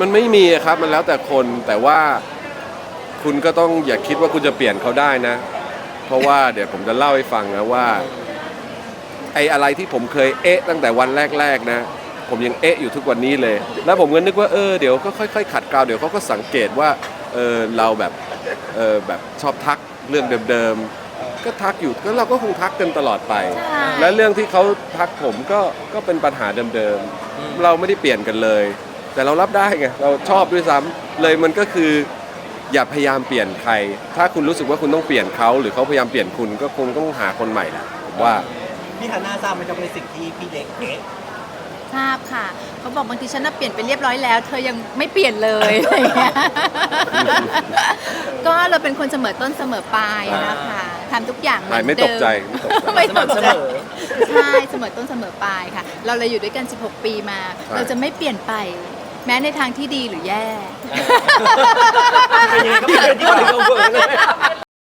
มันไม่มีอะครับมันแล้วแต่คนแต่ว่าคุณก็ต้องอย่าคิดว่าคุณจะเปลี่ยนเขาได้นะ เพราะว่าเดี๋ยวผมจะเล่าให้ฟังนะว่า ไอ้อะไรที่ผมเคยเอ๊ะ ตั้งแต่วันแรกๆนะ ผมยังเอ๊ะอยู่ทุกวันนี้เลย แล้วผมก็นึกว่าเออเดี๋ยวก็ค่อยๆขัดเกลาเดี๋ยวเขาก็สังเกตว่าเออเราแบบเออแบบชอบทักเรื่องเดิมๆก็ทักอยู่ก็เราก็คงทักกันตลอดไปใช่และเรื่องที่เขาทักผมก็ก็เป็นปัญหาเดิมๆเราไม่ได้เปลี่ยนกันเลย แต่เรารับได้ไงเราชอบด้วยซ้ำเลยมันก็คือ อย่าพยายามเปลี่ยนใคร ถ้าคุณรู้สึกว่าคุณต้องเปลี่ยนเขาหรือเขาพยายามเปลี่ยนคุณก็คงต้องหาคนใหม่แหละผมว่าพี่ฮันน่าทราบไหมครับในสิ่งที่พี่เล็กเอ๊ะทราบค่ะเขาบอกบางทีฉันน่ะเปลี่ยนไปเรียบร้อยแล้ว เธอยังไม่เปลี่ยนเลยอะไรอย่างเงี้ยก็เราเป็นคนเสมอต้นเสมอปลายนะคะทำทุกอย่างเหมือนไม่เดิตกใจไม่ตกใจไม่ตกใจใช่เสมอต้นเสมอปลายค่ะ เราเลยอยู่ด้วยกัน 16 ปีมาใช่เราจะไม่เปลี่ยนไป แม้ในทางที่ดีหรือแย่ เป็นยังไงก็เป็นที่ว่าเราเวิร์กเลย